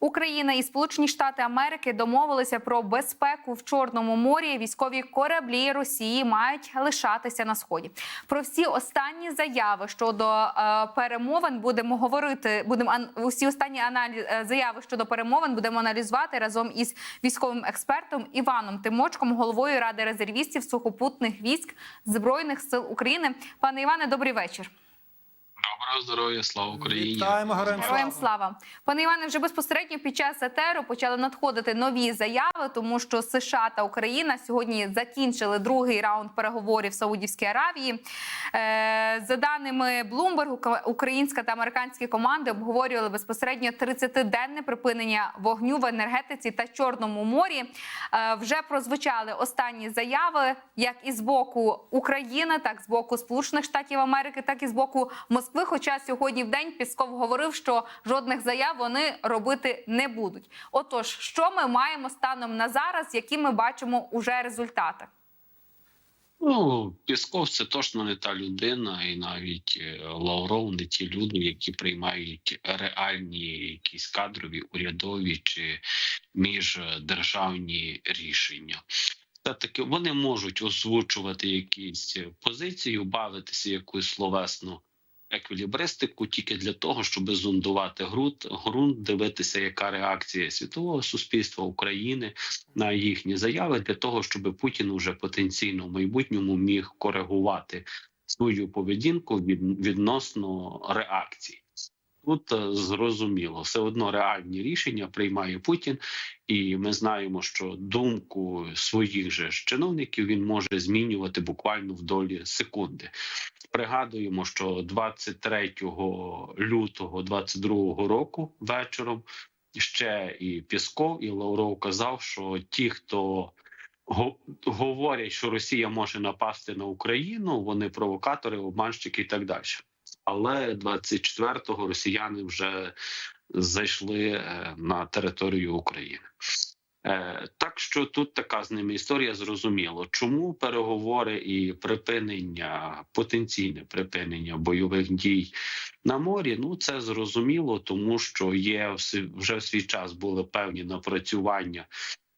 Україна і Сполучені Штати Америки домовилися про безпеку в Чорному морі. Військові кораблі Росії мають лишатися на сході. Про всі останні заяви щодо е, перемовин будемо говорити. Будемо усі останні аналіз е, заяви щодо перемовин будемо аналізувати разом із військовим експертом Іваном Тимочком, головою ради резервістів сухопутних військ збройних сил України. Пане Іване, добрий вечір. Доброго здоров'я, слава Україні! Вітаємо, героям Героям слава пане Іване. Вже безпосередньо під час етеру почали надходити нові заяви, тому що США та Україна сьогодні закінчили другий раунд переговорів в Саудівській Аравії. Е, за даними Блумбергу, ка- українська та американські команди обговорювали безпосередньо 30-денне припинення вогню в енергетиці та Чорному морі. Е, вже прозвучали останні заяви, як і з боку України, так і з боку Сполучених Штатів Америки, так і з боку Москви. Хоча сьогодні в день Пісков говорив, що жодних заяв вони робити не будуть. Отож, що ми маємо станом на зараз, які ми бачимо уже результати? Ну, Пісков це точно не та людина, і навіть е, Лавров не ті люди, які приймають реальні якісь кадрові, урядові чи міждержавні рішення. Та таки вони можуть озвучувати якісь позиції, бавитися якусь словесну еквілібристику тільки для того, щоб зондувати ґрунт, ґрунт, дивитися, яка реакція світового суспільства України на їхні заяви, для того, щоб Путін уже потенційно в майбутньому міг коригувати свою поведінку від, відносно реакції. Тут е, зрозуміло, все одно реальні рішення приймає Путін, і ми знаємо, що думку своїх же чиновників він може змінювати буквально в долі секунди. Пригадуємо, що 23 лютого 22 року вечором ще і Пісков, і Лавров казав, що ті, хто говорять, що Росія може напасти на Україну, вони провокатори, обманщики і так далі. Але 24-го росіяни вже зайшли е, на територію України. Е, Так що тут така з ними історія зрозуміло, чому переговори і припинення, потенційне припинення бойових дій на морі. Ну це зрозуміло, тому що є вже в свій час були певні напрацювання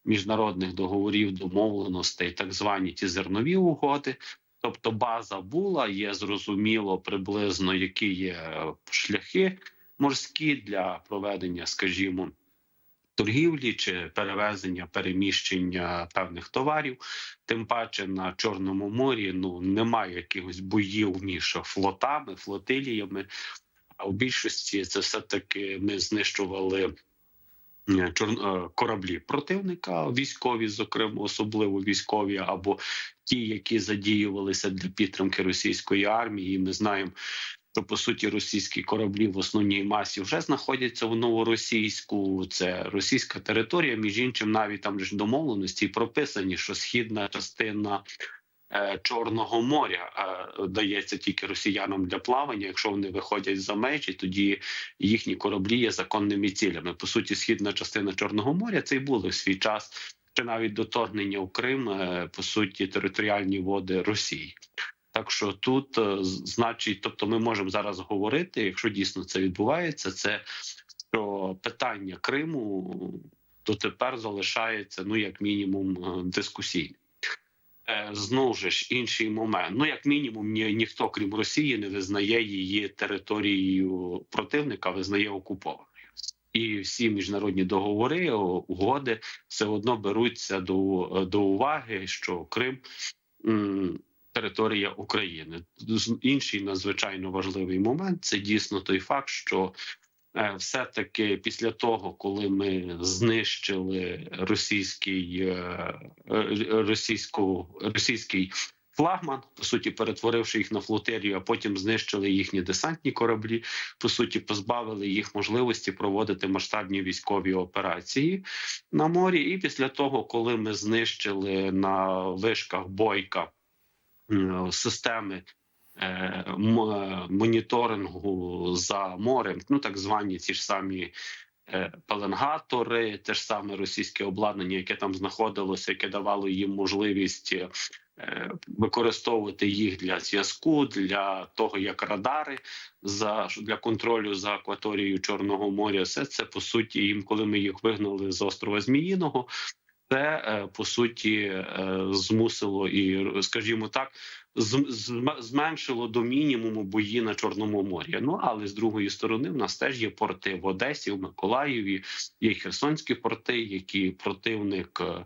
міжнародних договорів, домовленостей, так звані ті зернові угоди. Тобто база була, є зрозуміло приблизно, які є шляхи морські для проведення, скажімо, торгівлі чи перевезення, переміщення певних товарів. Тим паче на Чорному морі ну немає якихось боїв між флотами, флотиліями. А в більшості це все таки ми знищували. е, е, Кораблі противника, військові, зокрема, особливо військові, або ті, які задіювалися для підтримки російської армії. Ми знаємо, що по суті російські кораблі в основній масі вже знаходяться в новоросійську. Це російська територія. Між іншим, навіть там ж домовленості прописані, що східна частина. е, Чорного моря е, дається тільки росіянам для плавання. Якщо вони виходять за межі, тоді їхні кораблі є законними цілями. По суті, східна частина Чорного моря це й були в свій час, чи навіть до торгнення в Крим, е, по суті, територіальні води Росії. Так що тут, е, значить, тобто, ми можемо зараз говорити, якщо дійсно це відбувається, це що питання Криму дотепер залишається ну як мінімум е, дискусійним. Е, Знову ж інший момент. Ну, як мінімум, ні, ніхто, крім Росії, не визнає її територією противника, визнає окупованою. І всі міжнародні договори, угоди все одно беруться до, до уваги, що Крим територія України. Інший надзвичайно важливий момент це дійсно той факт, що е, все-таки після того, коли ми знищили російський е, е, російську російський флагман, по суті, перетворивши їх на флотилію, а потім знищили їхні десантні кораблі, по суті, позбавили їх можливості проводити масштабні військові операції на морі. І після того, коли ми знищили на вишках бойка системи е, е, моніторингу за морем, ну так звані ті ж самі е, пеленгатори, те ж саме російське обладнання, яке там знаходилося, яке давало їм можливість. е, Використовувати їх для зв'язку для того, як радари за для контролю за акваторією Чорного моря. Все це по суті, їм, коли ми їх вигнали з острова Зміїного, це е, по суті е, змусило і, скажімо так, зменшило до мінімуму бої на Чорному морі. Ну але з другої сторони, в нас теж є порти в Одесі, в Миколаєві, є херсонські порти, які противник. е,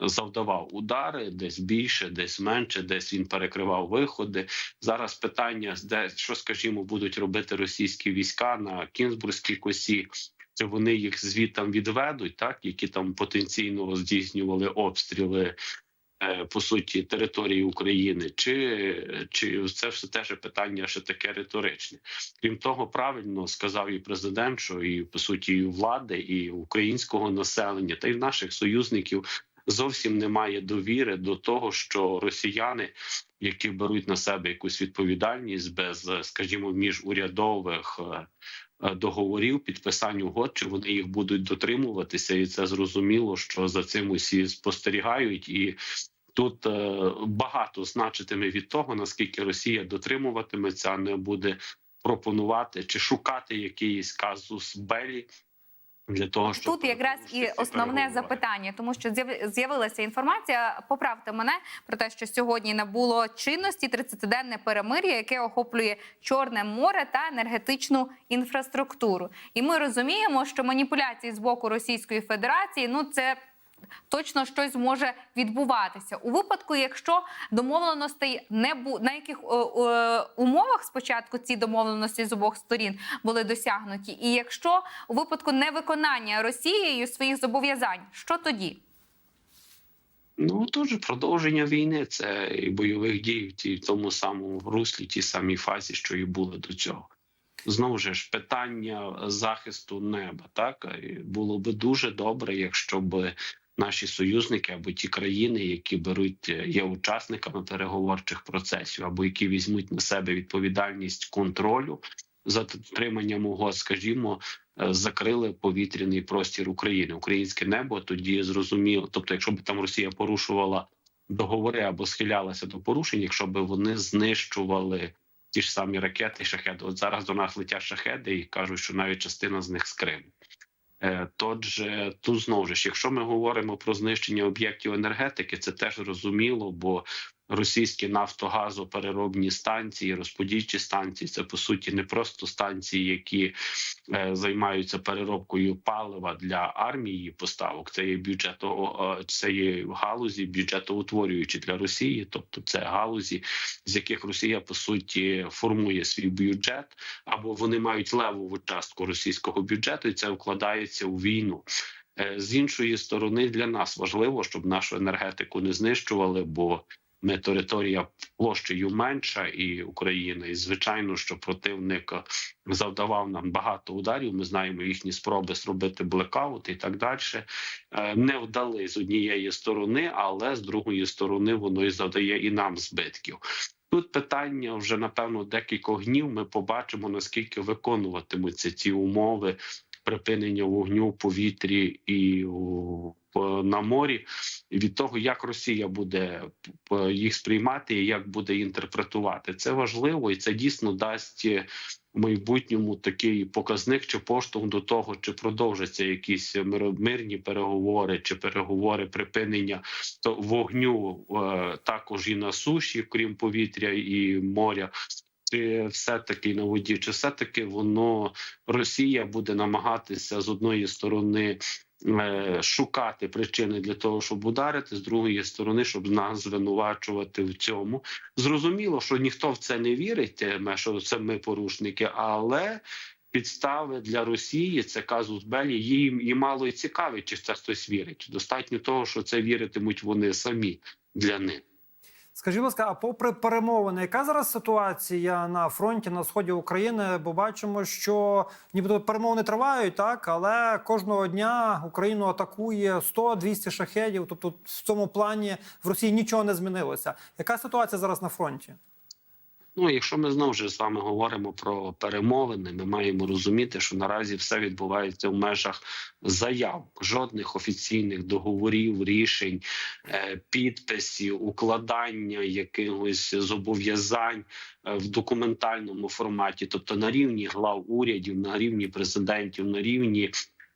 Завдавав удари десь більше, десь менше, десь він перекривав виходи. Зараз питання, де що скажімо, будуть робити російські війська на Кінзбурзькій косі. Чи вони їх звідтам відведуть, так які там потенційно здійснювали обстріли е, по суті території України, чи, чи це все теж питання ще таке риторичне? Крім того, правильно сказав і президент, що і по суті і влади, і українського населення, та й наших союзників зовсім немає довіри до того, що росіяни, які беруть на себе якусь відповідальність без, е, скажімо, міжурядових. Е, Договорів підписань угод, чи вони їх будуть дотримуватися, і це зрозуміло, що за цим усі спостерігають, і тут е, багато значитиме від того, наскільки Росія дотримуватиметься, не буде пропонувати чи шукати якийсь казус белі для того, щоб Тут якраз і основне запитання, тому що з'яв- з'явилася інформація. Поправте мене про те, що сьогодні набуло чинності 30-денне перемир'я, яке охоплює Чорне море та енергетичну інфраструктуру. І ми розуміємо, що маніпуляції з боку Російської Федерації ну це. Точно щось може відбуватися у випадку, якщо домовленостей не бу на яких е, е, умовах спочатку ці домовленості з обох сторін були досягнуті, і якщо у випадку невиконання Росією своїх зобов'язань, що тоді? Ну теж продовження війни, це і бойових дій в тій тому самому руслі, тій самій фазі, що і були до цього. Знову ж питання захисту неба. Так було би дуже добре, якщо б наші союзники або ті країни, які беруть е, є учасниками переговорчих процесів, або які візьмуть на себе відповідальність контролю за дотриманням угод, скажімо, е, закрили повітряний простір України, українське небо. Тоді зрозуміло, тобто, якщо б там Росія порушувала договори або схилялася до порушень, якщо б вони знищували ті ж самі ракети, шахеди. От зараз до нас летять шахеди і кажуть, що навіть частина з них з Криму. Е, Тотже тут знову ж, якщо ми говоримо про знищення об'єктів енергетики, це теж зрозуміло, бо російські нафтогазопереробні станції, розподільчі станції це по суті не просто станції, які е, займаються переробкою палива для армії поставок. Це є бюджето, е, це є галузі бюджетоутворюючі для Росії, тобто це галузі, з яких Росія по суті формує свій бюджет, або вони мають левову частку російського бюджету, і це вкладається у війну. Е, З іншої сторони, для нас важливо, щоб нашу енергетику не знищували, бо територія площею менша і Україна, і звичайно, що противник завдавав нам багато ударів. Ми знаємо їхні спроби зробити блекаут і так далі. Е, Не вдали з однієї сторони, але з другої сторони воно і завдає і нам збитків. Тут питання вже напевно декількох днів. Ми побачимо наскільки виконуватимуться ці умови припинення вогню повітрі і на морі, від того, як Росія буде їх сприймати і як буде інтерпретувати, це важливо, і це дійсно дасть е, майбутньому такий показник чи поштовх до того, чи продовжаться якісь мирні переговори, чи переговори припинення вогню е, також і на суші, крім повітря і моря. Чи все таки на воді, чи все таки воно Росія буде намагатися з одної сторони е, шукати причини для того, щоб ударити, з другої сторони, щоб нас звинувачувати в цьому. Зрозуміло, що ніхто в це не вірить, е, що це ми порушники, але підстави для Росії це казус Белі. Їм і мало і цікавить, чи це хтось вірить. Достатньо того, що це віритимуть вони самі для них. Скажіть, будь ласка, а попри перемовини, яка зараз ситуація на фронті на сході України? Бо бачимо, що нібито перемовини тривають, так але кожного дня Україну атакує 100-200 шахедів. Тобто, в цьому плані в Росії нічого не змінилося. Яка ситуація зараз на фронті? Ну, якщо ми знову ж з вами говоримо про перемовини, ми маємо розуміти, що наразі все відбувається в межах заяв, жодних офіційних договорів, рішень, е, підписів, укладання якихось зобов'язань е, в документальному форматі, тобто на рівні глав урядів, на рівні президентів, на рівні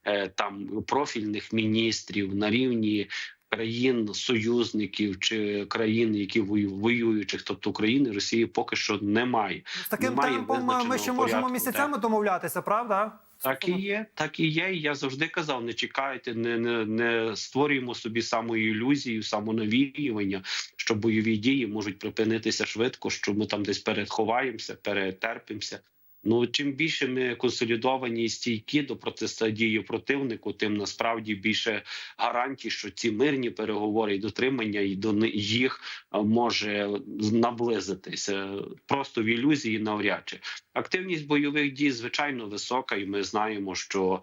е, там профільних міністрів, на рівні країн союзників чи країн, які вою- воюючих, тобто України, Росії поки що немає. З таким Немає темпом ми визначеного ще можемо порядку, місяцями домовлятися, правда? Так і є, так і є. Я завжди казав: не чекайте, не, не, не створюємо собі самої ілюзію, самонавіювання, що бойові дії можуть припинитися швидко, що ми там десь переховаємося, перетерпимося. Ну чим більше ми консолідовані і стійкі до протистояння противнику, тим насправді більше гарантій, що ці мирні переговори і дотримання і до їх може наблизитися. Просто в ілюзії навряд чи активність бойових дій звичайно висока, і ми знаємо, що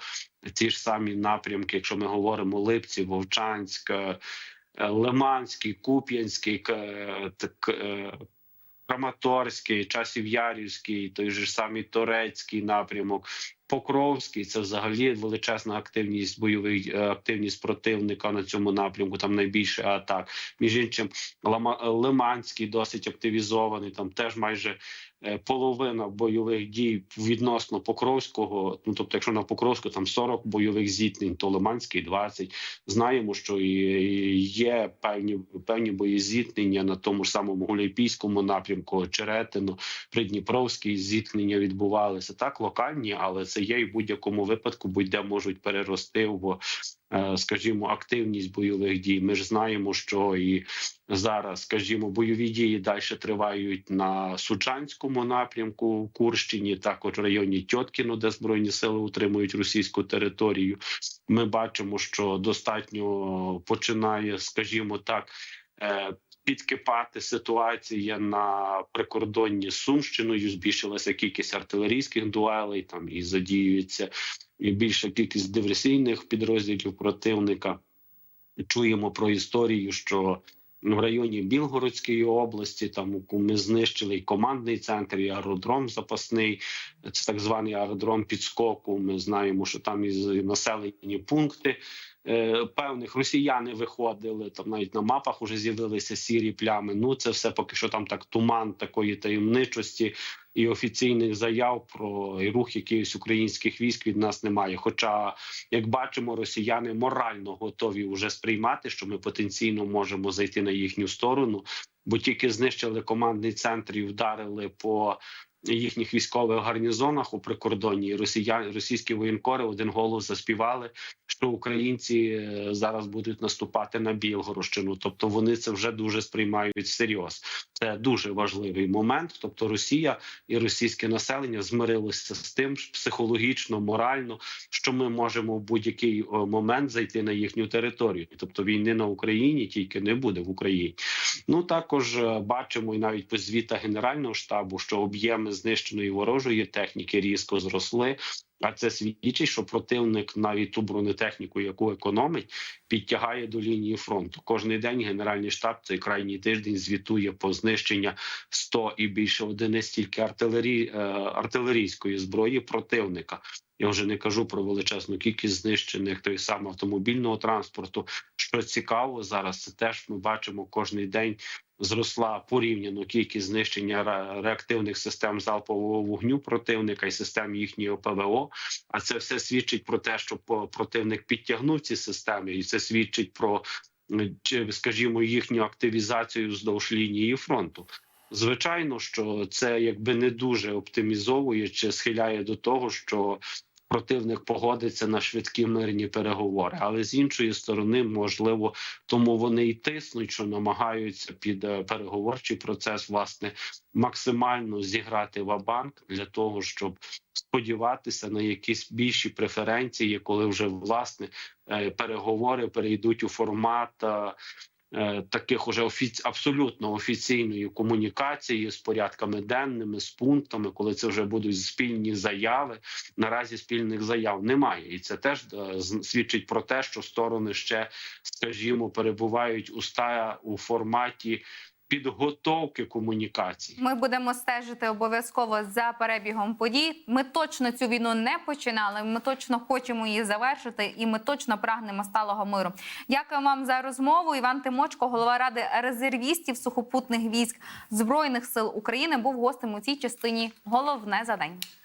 ті ж самі напрямки, якщо ми говоримо Липці, Вовчанськ, е, Лиманський, Куп'янський, е, Краматорський, Часів Ярівський, той же самий Торецький напрямок, Покровський це взагалі величезна активність бойових е, активність противника на цьому напрямку. Там найбільше атак. Між іншим, Лама- Лиманський досить активізований. Там теж майже е, половина бойових дій відносно Покровського. Ну тобто, якщо на Покровську там 40 бойових зіткнень, то Лиманський 20. Знаємо, що є певні певні боєзіткнення на тому ж самому Гуляйпійському напрямку, Черетино, Придніпровські зіткнення відбувалися так локальні, але це є в будь-якому випадку, будь-де можуть перерости в, е, скажімо, активність бойових дій. Ми ж знаємо, що і зараз, скажімо, бойові дії далі тривають на Суджанському напрямку в Курщині, також в районі Тьоткіно, де збройні сили утримують російську територію. Ми бачимо, що достатньо починає, скажімо так. Підкипати ситуація на прикордонні Сумщиною. Збільшилася кількість артилерійських дуелей. Там і задіюється і більша кількість диверсійних підрозділів противника. Чуємо про історію, що в районі Білгородської області там ми знищили і командний центр, і аеродром запасний. Це так званий аеродром підскоку. Ми знаємо, що там і населені пункти е, певних росіяни виходили. Там навіть на мапах вже з'явилися сірі плями. Ну це все поки що там так туман такої таємничості і офіційних заяв про рух якихось українських військ від нас немає. Хоча, як бачимо, росіяни морально готові вже сприймати, що ми потенційно можемо зайти на їхню сторону, бо тільки знищили командний центр і вдарили по. Їхніх військових гарнізонах у прикордонні росіян російські воєнкори один голос заспівали, що українці е, зараз будуть наступати на Білгородщину. Тобто вони це вже дуже сприймають всерйоз. Це дуже важливий момент. Тобто, Росія і російське населення змирилося з тим психологічно, морально, що ми можемо в будь-який момент зайти на їхню територію. Тобто війни на Україні тільки не буде в Україні. Ну також е, бачимо і навіть по звітах Генерального штабу, що об'єми знищеної ворожої техніки різко зросли. А це свідчить, що противник навіть ту бронетехніку, яку економить, підтягає до лінії фронту. Кожний день Генеральний штаб цей крайній тиждень звітує по знищення 100 і більше одиниць тільки артилерії е, артилерійської зброї противника. Я вже не кажу про величезну кількість знищених той саме автомобільного транспорту. Що цікаво зараз, це теж ми бачимо кожний день. Зросла порівняно кількість знищення реактивних систем залпового вогню противника і систем їхнього ПВО. А це все свідчить про те, що противник підтягнув ці системи, і це свідчить про чи, скажімо, їхню активізацію вздовж лінії фронту. Звичайно, що це якби не дуже оптимізовує чи схиляє до того, що противник погодиться на швидкі мирні переговори. Але з іншої сторони, можливо, тому вони й тиснуть, що намагаються під е, переговорчий процес власне максимально зіграти ва-банк для того, щоб сподіватися на якісь більші преференції, коли вже власне е, переговори перейдуть у формат. Е, Таких уже офіці... абсолютно офіційної комунікації з порядками денними, з пунктами, коли це вже будуть спільні заяви. Наразі спільних заяв немає, і це теж е, свідчить про те, що сторони ще, скажімо, перебувають у ста у форматі підготовки комунікацій. Ми будемо стежити обов'язково за перебігом подій. Ми точно цю війну не починали. Ми точно хочемо її завершити, і ми точно прагнемо сталого миру. Дякую вам за розмову. Іван Тимочко, голова ради резервістів сухопутних військ збройних сил України, був гостем у цій частині. Головне за.